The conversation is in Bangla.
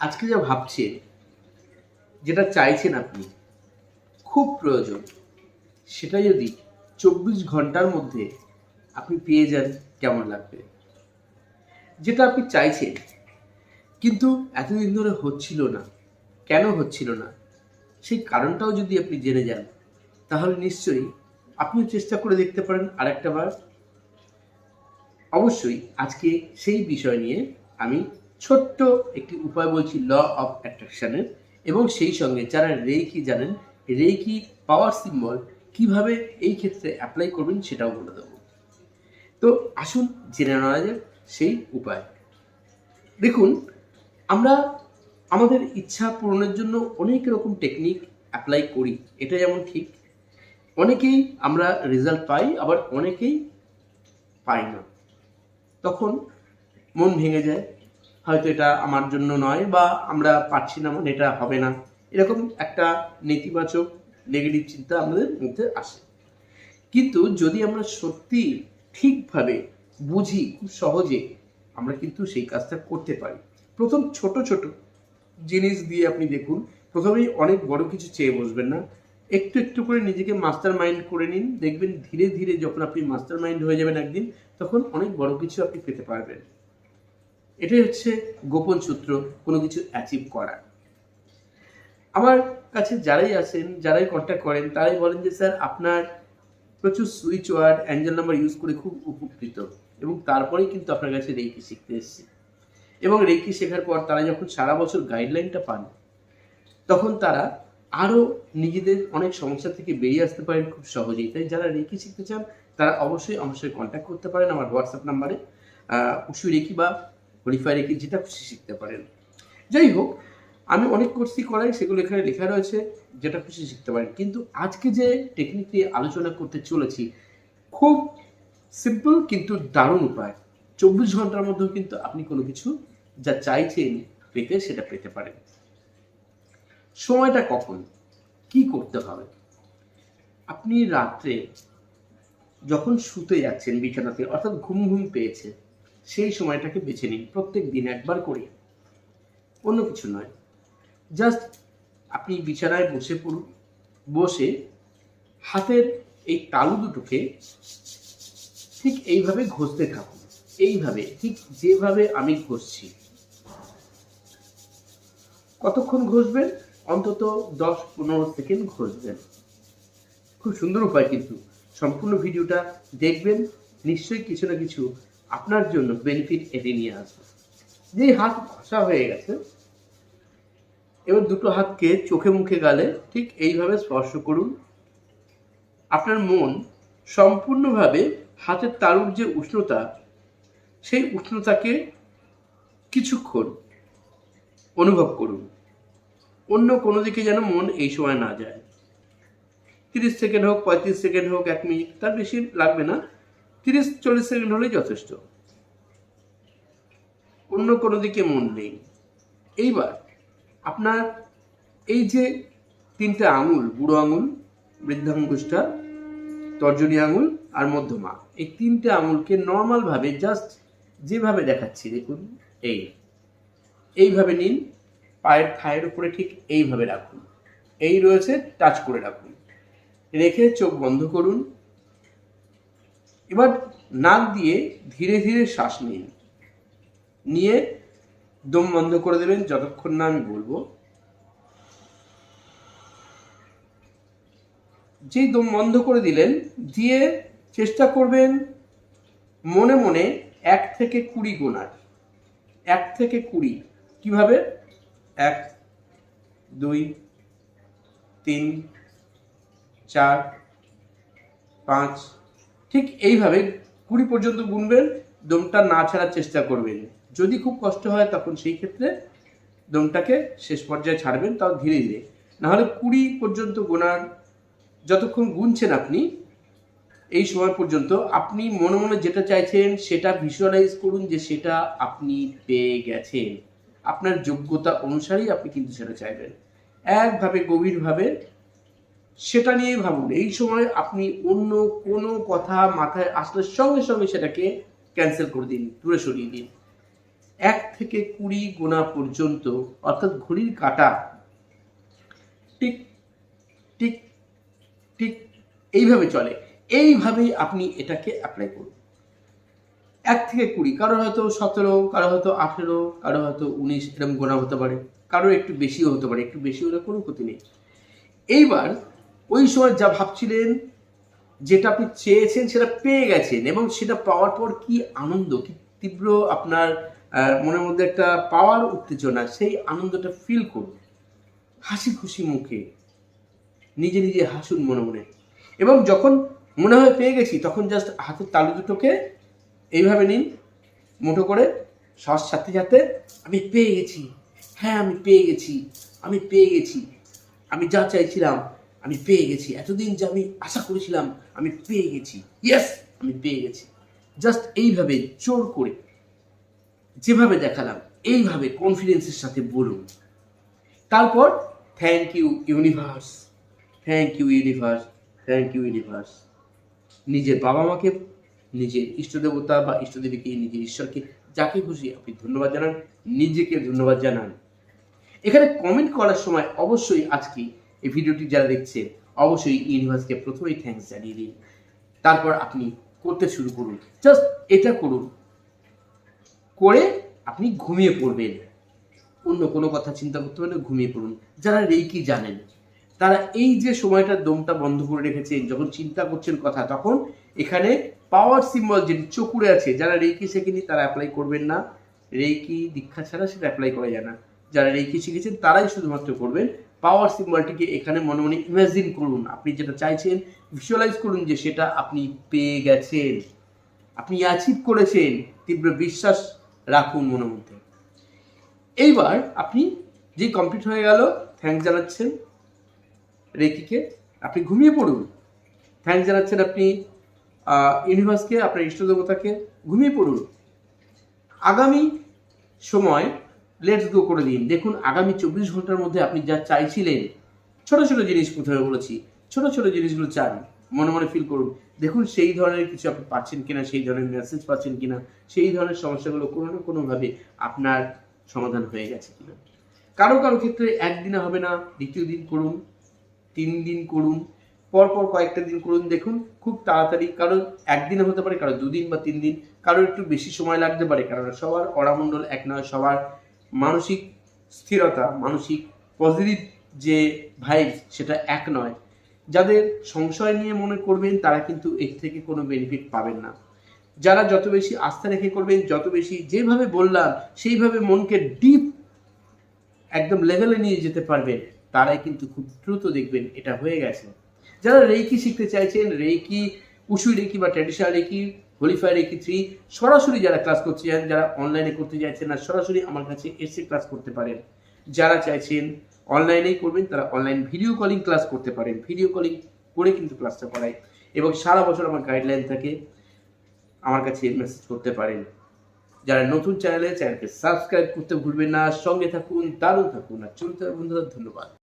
আজকে যা ভাবছেন, যেটা চাইছেন আপনি, খুব প্রয়োজন। সেটা যদি চব্বিশ ঘণ্টার মধ্যে আপনি পেয়ে যান, কেমন লাগবে? যেটা আপনি চাইছেন, কিন্তু এতদিন ধরে হচ্ছিল না। কেন হচ্ছিল না? সেই কারণটাও যদি আপনি জেনে যান, তাহলে নিশ্চয়ই আপনিও চেষ্টা করে দেখতে পারেন আরেকটা বার। অবশ্যই আজকে সেই বিষয় নিয়ে আমি ছোট্ট একটি উপায় বলছি ল অফ অ্যাট্রাকশানের এবং সেই সঙ্গে যারা রেইকি জানেন রেইকি পাওয়ার সিম্বল কীভাবে এই ক্ষেত্রে অ্যাপ্লাই করবেন সেটাও বলে দেবো। তো আসুন জেনে নেওয়া যাক সেই উপায়। দেখুন, আমরা আমাদের ইচ্ছা পূরণের জন্য অনেক রকম টেকনিক অ্যাপ্লাই করি, এটা যেমন ঠিক। অনেকেই আমরা রেজাল্ট পাই, আবার অনেকেই পাই না। তখন মন ভেঙে যায় হয়তো এটা আমার জন্য নয় বা আমরা পারছি না মানে এটা হবে না। এরকম একটা নেতিবাচক নেগেটিভ চিন্তা আমাদের মধ্যে আসে। কিন্তু যদি আমরা সত্যি ঠিকভাবে বুঝি খুব সহজে, আমরা কিন্তু সেই কাজটা করতে পারি। প্রথম ছোট ছোট জিনিস দিয়ে আপনি দেখুন, প্রথমেই অনেক বড় কিছু চেয়ে বসবেন না। একটু একটু করে নিজেকে মাস্টার মাইন্ড করে নিন। দেখবেন ধীরে ধীরে যখন আপনি মাস্টার মাইন্ড হয়ে যাবেন একদিন, তখন অনেক বড় কিছু আপনি পেতে পারবেন। এটাই হচ্ছে গোপন সূত্র, কোনো কিছু অ্যাচিভ করা। আমার কাছে যারাই আসেন যারাই কন্ট্যাক্ট করেন, তারাই বলেন যে, স্যার, আপনার প্রচুর switch word angel number use করে খুব উপকৃত এবং তারপরেই কিন্তু আপনার কাছে রেইকি শিখতে এসেছি। এবং রেইকি শেখার পর তারা যখন সারা বছর গাইডলাইনটা পান, তখন তারা আরও নিজেদের অনেক সমস্যা থেকে বেরিয়ে আসতে পারেন খুব সহজেই। তাই যারা রেকি শিখতে চান, তারা অবশ্যই সাথে কন্ট্যাক্ট করতে পারেন আমার হোয়াটসঅ্যাপ নাম্বারে উসু রেকি বা হরিফাই রেকি যেটা খুশি শিখতে পারেন। যাই হোক, আমি অনেক কোর্সই করাই, সেগুলো এখানে লেখা রয়েছে, যেটা খুশি শিখতে পারেন। কিন্তু আজকে যে টেকনিক নিয়ে আলোচনা করতে চলেছি, খুব সিম্পল কিন্তু দারুণ উপায়। চব্বিশ ঘণ্টার মধ্যেও কিন্তু আপনি কোনো কিছু যা চাইছেন পেতে, সেটা পেতে পারেন। সময়টা কখন? কি করতে হবে? আপনি রাত্রে যখন শুতে যাচ্ছেন বিছানাতে, অর্থাৎ ঘুম ঘুম পেয়েছে সেই সময়টাকে বেছে নিন প্রত্যেক দিন একবার করে। অন্য কিছু নয়। জাস্ট আপনি বিছানায় বসে পড়ুন বসে হাতের এই তালু দুটোকে ঠিক এইভাবে ঘষতে থাকুন। এইভাবে, ঠিক যেভাবে আমি ঘষছি। কতক্ষণ ঘষবেন? অন্তত দশ পনেরো সেকেন্ড ঘষবেন। খুব সুন্দর উপায় কিন্তু। সম্পূর্ণ ভিডিওটা দেখবেন, নিশ্চয়ই কিছু না কিছু আপনার জন্য বেনিফিট এনে নিয়ে আসবে। যে হাত ঘষা হয়ে গেছে, এবার দুটো হাতকে চোখে মুখে গালে ঠিক এইভাবে স্পর্শ করুন। আপনার মন সম্পূর্ণভাবে হাতের তালুর যে উষ্ণতা, সেই উষ্ণতাকে কিছুক্ষণ অনুভব করুন। অন্য কোনো দিকে যেন মন এই সময় না যায়। তিরিশ সেকেন্ড হোক, পঁয়ত্রিশ সেকেন্ড হোক, এক মিনিট, তার বেশি লাগবে না। তিরিশ চল্লিশ সেকেন্ড হলেই যথেষ্ট। অন্য কোনো দিকে মন নেই। এইবার আপনার এই যে তিনটে আঙুল, বুড়ো আঙুল, বৃদ্ধাঙ্গুষ্টা, তর্জনী আঙুল আর মধ্যমা, এই তিনটে আঙুলকে নর্মালভাবে জাস্ট যেভাবে দেখাচ্ছি, দেখুন, এই। এইভাবে নিন, পায়ের থায়ের উপরে ঠিক এইভাবে রাখুন। এই রয়েছে টাচ করে রাখুন। রেখে চোখ বন্ধ করুন। এবার নাক দিয়ে ধীরে ধীরে শ্বাস নিন। নিয়ে দম বন্ধ করে দেবেন, যতক্ষণ না আমি বলব। যেই দম বন্ধ করে দিলেন, দিয়ে চেষ্টা করবেন মনে মনে এক থেকে কুড়ি গোনার। এক থেকে কুড়ি। কীভাবে? এক, দুই, তিন, চার, পাঁচ ঠিক এইভাবে কুড়ি পর্যন্ত গুনবেন, দমটা না ছাড়ার চেষ্টা করবেন। যদি খুব কষ্ট হয়, তখন সেই ক্ষেত্রে দমটাকে শেষ পর্যায়ে ছাড়বেন, তাও ধীরে ধীরে। নাহলে কুড়ি পর্যন্ত গোনার যতক্ষণ গুনছেন আপনি, এই সময় পর্যন্ত আপনি মনে মনে যেটা চাইছেন, সেটা ভিজুয়ালাইজ করুন যে সেটা আপনি পেয়ে গেছেন। আপনার যোগ্যতা অনুসারেই আপনি কিন্তু সেটা চাইবেন। একভাবে গভীরভাবে সেটা নিয়ে ভাবুন। এই সময় আপনি অন্য কোনো কথা মাথায় আসলে সঙ্গে সঙ্গে সেটাকে ক্যান্সেল করে দিন, দূরে সরিয়ে দিন। এক থেকে কুড়ি গোনা পর্যন্ত, অর্থাৎ ঘড়ির কাটা টিক টিক টিক এইভাবে চলে। এইভাবেই আপনি এটাকে অ্যাপ্লাই করুন। এক থেকে কুড়ি, কারও হয়তো সতেরো, কারও হয়তো আঠেরো, কারও হয়তো উনিশ, এরকম গোনা হতে পারে। কারও একটু বেশিও হতে পারে, একটু বেশি হলে কোনো ক্ষতি নেই। এইবার ওই সময় যা ভাবছিলেন, যেটা আপনি চেয়েছেন সেটা পেয়ে গেছেন এবং সেটা পাওয়ার পর কি আনন্দ, কি তীব্র আপনার মনের মধ্যে একটা পাওয়ার উত্তেজনা, সেই আনন্দটা ফিল করুন হাসি খুশি মুখে, নিজে নিজে হাসুন মনে মনে। এবং যখন মনে হয় পেয়ে গেছি, তখন জাস্ট হাতের তালু দুটোকে এইভাবে নিন, মুঠো করে, শ্বাস সাথে সাথে আমি পেয়ে গেছি হ্যাঁ আমি পেয়ে গেছি, আমি পেয়ে গেছি, আমি যা চাইছিলাম আমি পেয়ে গেছি। এতদিন যে আমি আশা করেছিলাম, আমি পেয়ে গেছি। ইয়েস আমি পেয়ে গেছি। জাস্ট এইভাবে জোর করে, যেভাবে দেখালাম, এইভাবে কনফিডেন্সের সাথে বলুন। তারপর thank you universe thank you universe thank you universe নিজের বাবা মাকে নিজের ইষ্ট দেবতা বা ইষ্টদেবীকে, নিজের ঈশ্বরকে, যাকে খুশি আপনি ধন্যবাদ জানান, নিজেকে ধন্যবাদ জানান। এখানে কমেন্ট করার সময় অবশ্যই আজকে এই ভিডিওটি যারা দেখছে, অবশ্যই ইউনিভার্সকে প্রথমেই থ্যাঙ্কস জানিয়ে দিন। তারপর আপনি করতে শুরু করুন। জাস্ট এটা করুন। করে আপনি ঘুমিয়ে পড়বেন। অন্য কোনো কথা চিন্তা করতে হলে ঘুমিয়ে পড়ুন। যারা রেকি জানেন, তারা এই যে সময়টা দমটা বন্ধ করে রেখেছেন, যখন চিন্তা করছেন কথা, তখন এখানে পাওয়ার সিম্বল যেটি চকুরে আছে, যারা রেকি শেখেনি তারা অ্যাপ্লাই করবেন না। রেকি দীক্ষা ছাড়া সেটা অ্যাপ্লাই করা যায় না। যারা রেকি শিখেছেন তারাই শুধুমাত্র করবেন পাওয়ার সিম্বলটিকে এখানে মনে মনে ইমাজিন করুন। আপনি যেটা চাইছেন ভিজুয়ালাইজ করুন যে সেটা আপনি পেয়ে গেছেন। আপনি অ্যাচিভ করেছেন, তীব্র বিশ্বাস রাখুন মনের মধ্যে। এইবার আপনি যে কমপ্লিট হয়ে গেল থ্যাংক জানাচ্ছেন রেকিকে। আপনি ঘুমিয়ে পড়ুন। থ্যাংক জানাচ্ছেন আপনি ইউনিভার্সকে আপনার ইষ্ট দেবতাকে ঘুমিয়ে পড়ুন। আগামী সময় লেটস গো করে দিন। দেখুন, আগামী চব্বিশ ঘণ্টার মধ্যে আপনি যা চাইছিলেন, ছোট ছোট জিনিস প্রথমে বলেছি, ছোট ছোট জিনিসগুলো চান, মনে মনে ফিল করুন। দেখুন, সেই ধরনের কিছু আপনি পাচ্ছেন কিনা, সেই ধরনের মেসেজ পাচ্ছেন কিনা, সেই ধরনের সমস্যাগুলো কোনো না কোনোভাবে আপনার সমাধান হয়ে গেছে কিনা। কারও কারও ক্ষেত্রে একদিনে হবে না, দ্বিতীয় দিন করুন, তিন দিন করুন, পরপর কয়েকটা দিন করুন, দেখুন, খুব তাড়াতাড়ি কারও একদিনে হতে পারে কারও দুদিন বা তিন দিন কারোর একটু বেশি সময় লাগতে পারে, কারণ সবার অরামণ্ডল এক নয়, সবার মানসিক স্থিরতা, মানসিক পজিটিভ যে ভাইব সেটা এক নয়। যাদের সংশয় নিয়ে মনে করবেন, তারা কিন্তু এর থেকে কোনো বেনিফিট পাবেন না। যারা যত বেশি আস্থা রেখে করবেন, যত বেশি যেভাবে বললাম, সেইভাবে মনকে ডিপ একদম লেভেলে নিয়ে যেতে পারবেন, তারাই কিন্তু খুব দ্রুত দেখবেন এটা হয়ে গেছে। যারা রেকি শিখতে চাইছেন রেকি উসুই রেকি বা traditional reiki holy fire reiki three সরাসরি যারা ক্লাস করতে চান, যারা অনলাইনে করতে চাইছেন না, সরাসরি আমার কাছে এসে ক্লাস করতে পারেন। যারা চাইছেন অনলাইনেই করবেন, তারা অনলাইন ভিডিও কলিং ক্লাস করতে পারেন। ভিডিও কলিং করে কিন্তু ক্লাসটা করাই এবং সারা বছর আমার গাইডলাইন থাকে, আমার কাছে মেসেজ করতে পারেন। যারা নতুন চ্যানেলে চ্যানেলকে সাবস্ক্রাইব করতে ভুলবেন না। সঙ্গে থাকুন, দারুণ থাকুন। আর চলতে বন্ধুরা, ধন্যবাদ।